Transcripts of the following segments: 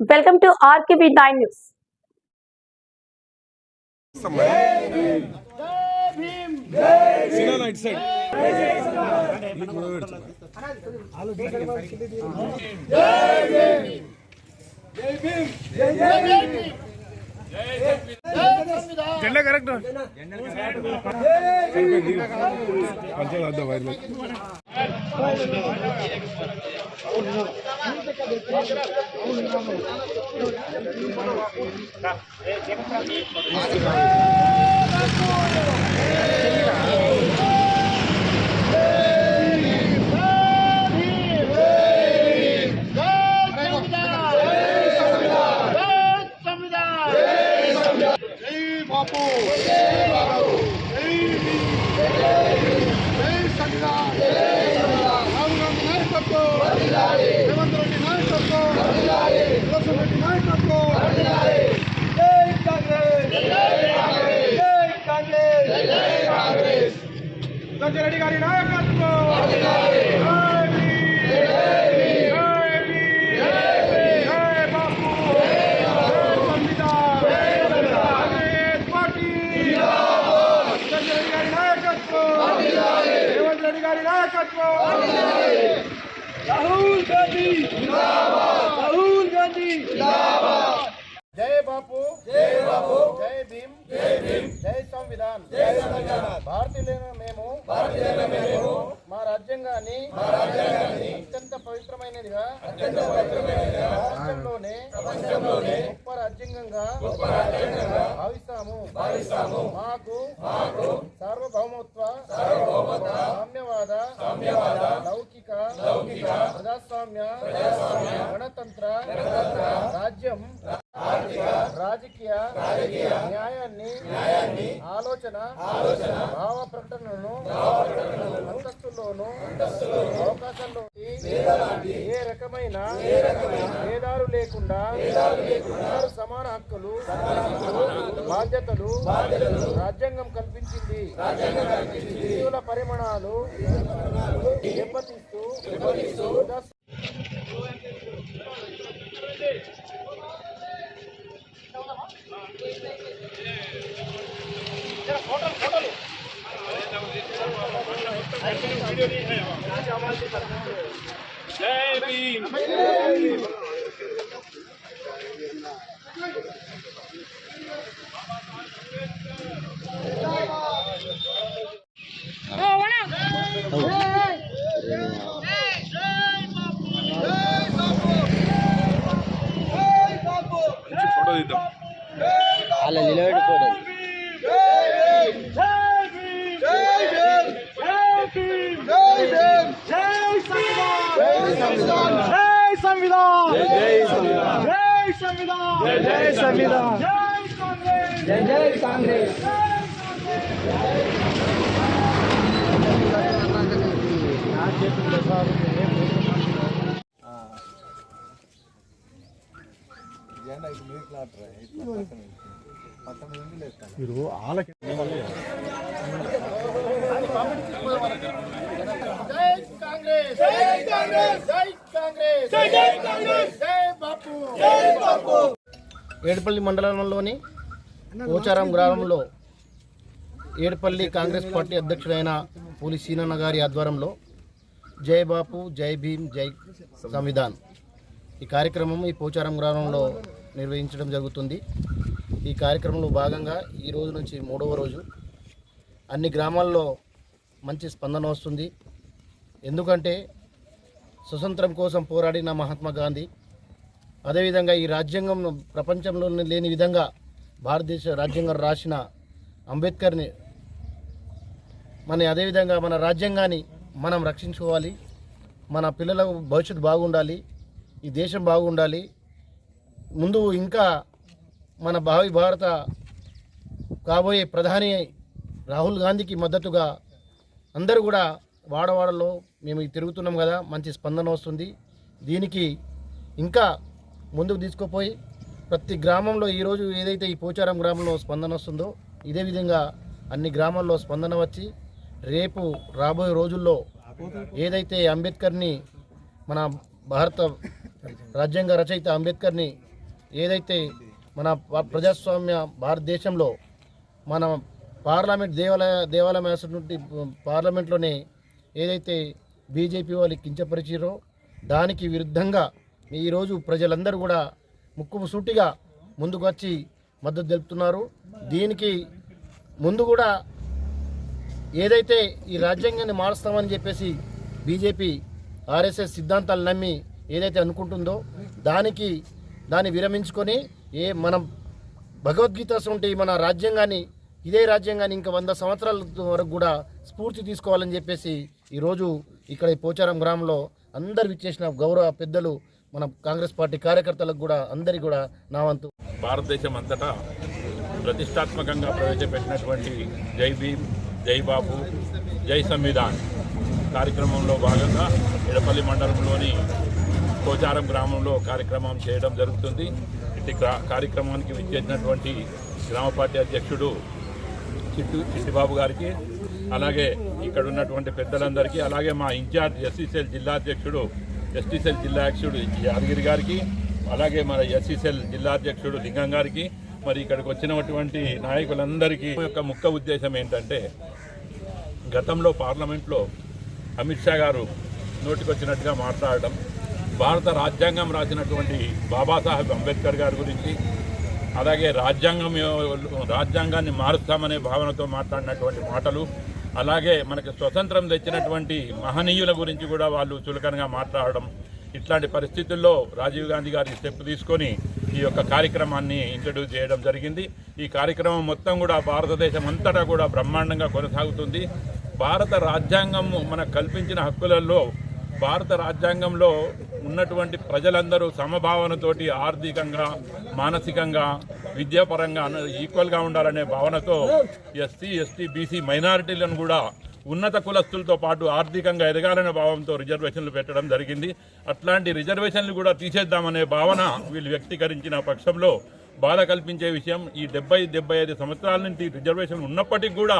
welcome to RKB nine news సినా ఇటు side జెండా correct పంచాలు వద్దాం వైర్లు Thank you. జై బాపు జై భీమ్. జై భీమ్. జై సంవిధాన్. జై సంవిధాన్. భారతీయులైన మేము భారతీయులైన మేము మా రాజ్యాంగాన్ని మా రాజ్యాంగాన్ని అత్యంత పవిత్రమైనదిగా అత్యంత పవిత్రమైనదిగా ప్రపంచంలోనే ప్రపంచంలోనే గొప్ప రాజ్యాంగంగా గొప్ప రాజ్యాంగంగా భావిస్తాము. భావిస్తాము. మాకు మాకు సార్వభౌమత్వ సార్వభౌమత్వ సామ్యవాద సామ్యవాద ఆలోచన ఆలోచన భావ ప్రకటనను అంతస్తుల్లోను అవకాశాల్లో ఏ రకమైన భేదాలు లేకుండా అందరూ సమాన హక్కులు బాధ్యతలు రాజ్యాంగం కల్పించింది. పరిమాణాలు దెబ్బతీస్తూ ప్రజాస్వామ్య ఫోటో జై కాంగ్రెస్ జై జై కాంగ్రెస్. జై జై కాంగ్రెస్. జై బాపు. జై బాపు. ఏడుపల్లి మండలంలోని పోచారం గ్రామంలో ఏడుపల్లి కాంగ్రెస్ పార్టీ అధ్యక్షుడైన పూలి సీనన్న గారి ఆధ్వర్యంలో జై బాపు జై భీమ్ జై సంవిధాన్ ఈ కార్యక్రమం ఈ పోచారం గ్రామంలో నిర్వహించడం జరుగుతుంది. ఈ కార్యక్రమంలో భాగంగా ఈ రోజు నుంచి మూడవ రోజు అన్ని గ్రామాల్లో మంచి స్పందన వస్తుంది. ఎందుకంటే స్వతంత్రం కోసం పోరాడిన మహాత్మా గాంధీ అదేవిధంగా ఈ రాజ్యాంగం ప్రపంచంలో లేని విధంగా భారతదేశ రాజ్యాంగం రాసిన అంబేద్కర్ని మన అదేవిధంగా మన రాజ్యాంగాన్ని మనం రక్షించుకోవాలి. మన పిల్లల భవిష్యత్తు బాగుండాలి. ఈ దేశం బాగుండాలి. ముందు ఇంకా మన భావి భారత కాబోయే ప్రధాని రాహుల్ గాంధీకి మద్దతుగా అందరూ కూడా వాడవాడలో మేము తిరుగుతున్నాం కదా మంచి స్పందన వస్తుంది. దీనికి ఇంకా ముందుకు తీసుకుపోయి ప్రతి గ్రామంలో ఈరోజు ఏదైతే ఈ పోచారం గ్రామంలో స్పందన వస్తుందో ఇదే విధంగా అన్ని గ్రామాల్లో స్పందన వచ్చి రేపు రాబోయే రోజుల్లో ఏదైతే అంబేద్కర్ని మన భారత రాజ్యాంగ రచయిత అంబేద్కర్ని ఏదైతే మన ప్రజాస్వామ్య భారతదేశంలో మన పార్లమెంట్ దేవాలయ దేవాలయం నుండి పార్లమెంట్లోనే ఏదైతే బీజేపీ వాళ్ళు కించపరిచారో దానికి విరుద్ధంగా ఈరోజు ప్రజలందరూ కూడా ముక్కు సూటిగా ముందుకు వచ్చి మద్దతు తెలుపుతున్నారు. దీనికి ముందు కూడా ఏదైతే ఈ రాజ్యాంగాన్ని మారుస్తామని చెప్పేసి బీజేపీ ఆర్ఎస్ఎస్ సిద్ధాంతాలు నమ్మి ఏదైతే అనుకుంటుందో దానికి దాన్ని విరమించుకొని ఏ మనం భగవద్గీత ఉంటే మన రాజ్యాంగాన్ని ఇదే రాజ్యాంగాన్ని ఇంకా వంద సంవత్సరాల వరకు కూడా స్ఫూర్తి తీసుకోవాలని చెప్పేసి ఈరోజు ఇక్కడ ఈ పోచారం గ్రామంలో అందరు విచ్చేసిన గౌరవ పెద్దలు మన కాంగ్రెస్ పార్టీ కార్యకర్తలకు కూడా అందరికీ కూడా నా వంతు. భారతదేశం అంతటా ప్రతిష్టాత్మకంగా ప్రవేశపెట్టినటువంటి జై భీమ్ జై బాబు జై సంవిధాన్ కార్యక్రమంలో భాగంగా ఎడపల్లి మండలంలోని కోచారం గ్రామంలో కార్యక్రమం చేయడం జరుగుతుంది. ఇటు కార్యక్రమానికి విచ్చేసినటువంటి గ్రామ పార్టీ అధ్యక్షుడు చిట్టు చిట్టిబాబు గారికి అలాగే ఇక్కడ ఉన్నటువంటి పెద్దలందరికీ అలాగే మా ఇన్ఛార్జ్ ఎస్సీసీఎల్ జిల్లా అధ్యక్షుడు ఎస్టీసెల్ జిల్లా అధ్యక్షుడు యాదగిరి గారికి అలాగే మన ఎస్సీసెల్ జిల్లా అధ్యక్షుడు లింగం గారికి మరి ఇక్కడికి వచ్చినటువంటి నాయకులందరికీ యొక్క ముఖ్య ఉద్దేశం ఏంటంటే గతంలో పార్లమెంట్లో అమిత్ షా గారు నోటికొచ్చినట్టుగా మాట్లాడడం భారత రాజ్యాంగం రాసినటువంటి బాబాసాహెబ్ అంబేద్కర్ గారి గురించి అలాగే రాజ్యాంగం రాజ్యాంగాన్ని మారుస్తామనే భావనతో మాట్లాడినటువంటి మాటలు అలాగే మనకు స్వతంత్రం తెచ్చినటువంటి మహనీయుల గురించి కూడా వాళ్ళు చులకనగా మాట్లాడడం ఇట్లాంటి పరిస్థితుల్లో రాజీవ్ గాంధీ గారి స్టెప్ తీసుకొని ఈ యొక్క కార్యక్రమాన్ని ఇంట్రడ్యూస్ చేయడం జరిగింది. ఈ కార్యక్రమం మొత్తం కూడా భారతదేశం అంతటా కూడా బ్రహ్మాండంగా కొనసాగుతుంది. భారత రాజ్యాంగం మనకు కల్పించిన హక్కులలో భారత రాజ్యాంగంలో ఉన్నటువంటి ప్రజలందరూ సమభావనతోటి ఆర్థికంగా మానసికంగా విద్యాపరంగా ఈక్వల్గా ఉండాలనే భావనతో ఎస్సీ ఎస్టీ బీసీ మైనారిటీలను కూడా ఉన్నత కులస్తులతో పాటు ఆర్థికంగా ఎదగాలనే భావంతో రిజర్వేషన్లు పెట్టడం జరిగింది. అట్లాంటి రిజర్వేషన్లు కూడా తీసేద్దామనే భావన వీళ్ళు వ్యక్తీకరించిన పక్షంలో బాధ కల్పించే విషయం. ఈ డెబ్బై డెబ్బై ఐదు సంవత్సరాల నుంచి రిజర్వేషన్ ఉన్నప్పటికీ కూడా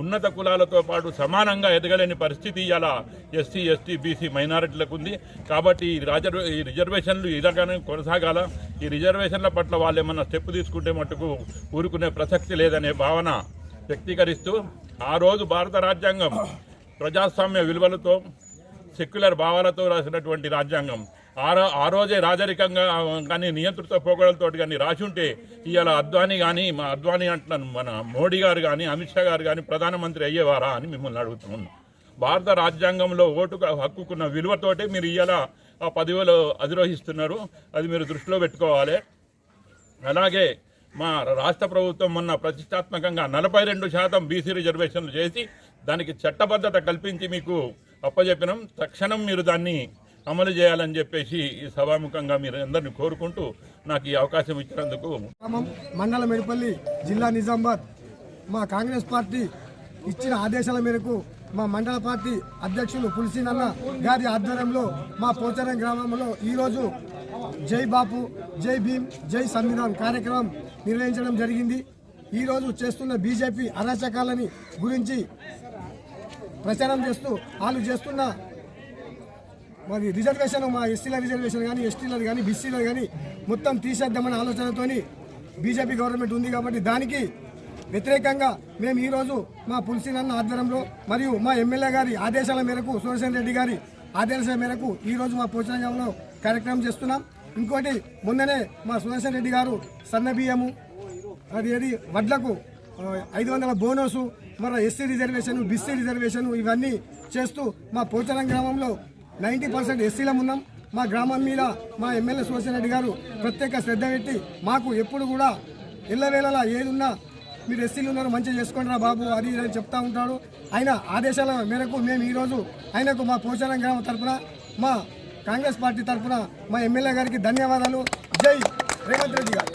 ఉన్నత కులాలతో పాటు సమానంగా ఎదగలేని పరిస్థితి ఇలా ఎస్సీ ఎస్టీ బీసీ మైనారిటీలకు ఉంది. కాబట్టి ఈ రాజర్ ఈ రిజర్వేషన్లు ఇలాగానే కొనసాగాల? ఈ రిజర్వేషన్ల పట్ల వాళ్ళు ఏమన్నా స్టెప్ తీసుకుంటే మటుకు ఊరుకునే ప్రసక్తి లేదనే భావన వ్యక్తీకరిస్తూ ఆ రోజు భారత రాజ్యాంగం ప్రజాస్వామ్య విలువలతో సెక్యులర్ భావాలతో రాసినటువంటి రాజ్యాంగం. ఆ ఆ రోజే రాజరికంగా కానీ నియంత్రిత పోకడలతో కానీ రాసి ఉంటే ఇవాళ అద్వానీ కానీ మా అద్వానీ అంటున్నాను మన మోడీ గారు కానీ అమిత్ షా గారు కానీ ప్రధానమంత్రి అయ్యేవారా అని మిమ్మల్ని అడుగుతున్నాను భారత రాజ్యాంగంలో ఓటుకు హక్కుకున్న విలువతోటే మీరు ఇవాళ ఆ పదవిలో అధిరోహిస్తున్నారు. అది మీరు దృష్టిలో పెట్టుకోవాలి. అలాగే మా రాష్ట్ర ప్రభుత్వం మొన్న ప్రతిష్టాత్మకంగా నలభై రెండు శాతం బీసీ రిజర్వేషన్లు చేసి దానికి చట్టబద్ధత కల్పించి మీకు అప్పచెప్పినాం తక్షణం మీరు దాన్ని అమలు చేయాలని చెప్పేసి ఈ సభాముఖంగా మీరు అందరిని కోరుకుంటూ నాకు ఈ అవకాశం ఇచ్చినందుకు గ్రామం మండల మెడిపల్లి జిల్లా నిజామాబాద్ మా కాంగ్రెస్ పార్టీ ఇచ్చిన ఆదేశాల మేరకు మా మండల పార్టీ అధ్యక్షులు పులిసినన్న గారి ఆధ్వర్యంలో మా పోచారం గ్రామంలో ఈరోజు జై బాపు జై భీమ్ జై సంవిధాన్ కార్యక్రమం నిర్వహించడం జరిగింది. ఈరోజు చేస్తున్న బీజేపీ అరాచకాలని గురించి ప్రచారం చేస్తూ వాళ్ళు చేస్తున్న మరి రిజర్వేషన్ మా ఎస్సీల రిజర్వేషన్ కానీ ఎస్టీలది కానీ బీసీలది కానీ మొత్తం తీసేద్దామనే ఆలోచనతోని బీజేపీ గవర్నమెంట్ ఉంది కాబట్టి దానికి వ్యతిరేకంగా మేము ఈరోజు మా పులిసినన్న ఆధ్వర్యంలో మరియు మా ఎమ్మెల్యే గారి ఆదేశాల మేరకు సురేశన్ రెడ్డి గారి ఆదేశాల మేరకు ఈరోజు మా పోషణంలో కార్యక్రమం చేస్తున్నాం. ఇంకోటి మొన్ననే మా సుదర్శన్ రెడ్డి గారు సన్న బియ్యము అది ఏది వడ్లకు ఐదు వందల బోనసు మరి ఎస్సీ రిజర్వేషన్ బీసీ రిజర్వేషన్ ఇవన్నీ చేస్తూ మా పోచారం గ్రామంలో నైంటీ పర్సెంట్ ఎస్సీలం ఉన్నాం. మా గ్రామం మీద మా ఎమ్మెల్యే సుభాష్ రెడ్డి గారు ప్రత్యేక శ్రద్ధ పెట్టి మాకు ఎప్పుడు కూడా ఇళ్ళవేళలా ఏదున్నా మీరు ఎస్సీలు ఉన్నారు మంచిగా చేసుకోండి రా బాబు అది ఇది అని చెప్తా ఉంటాడు. ఆయన ఆదేశాల మేరకు మేము ఈరోజు ఆయనకు మా పోచారం గ్రామం తరఫున మా కాంగ్రెస్ పార్టీ తరఫున మా ఎమ్మెల్యే గారికి ధన్యవాదాలు. జై రేవంత్ రెడ్డి గారు.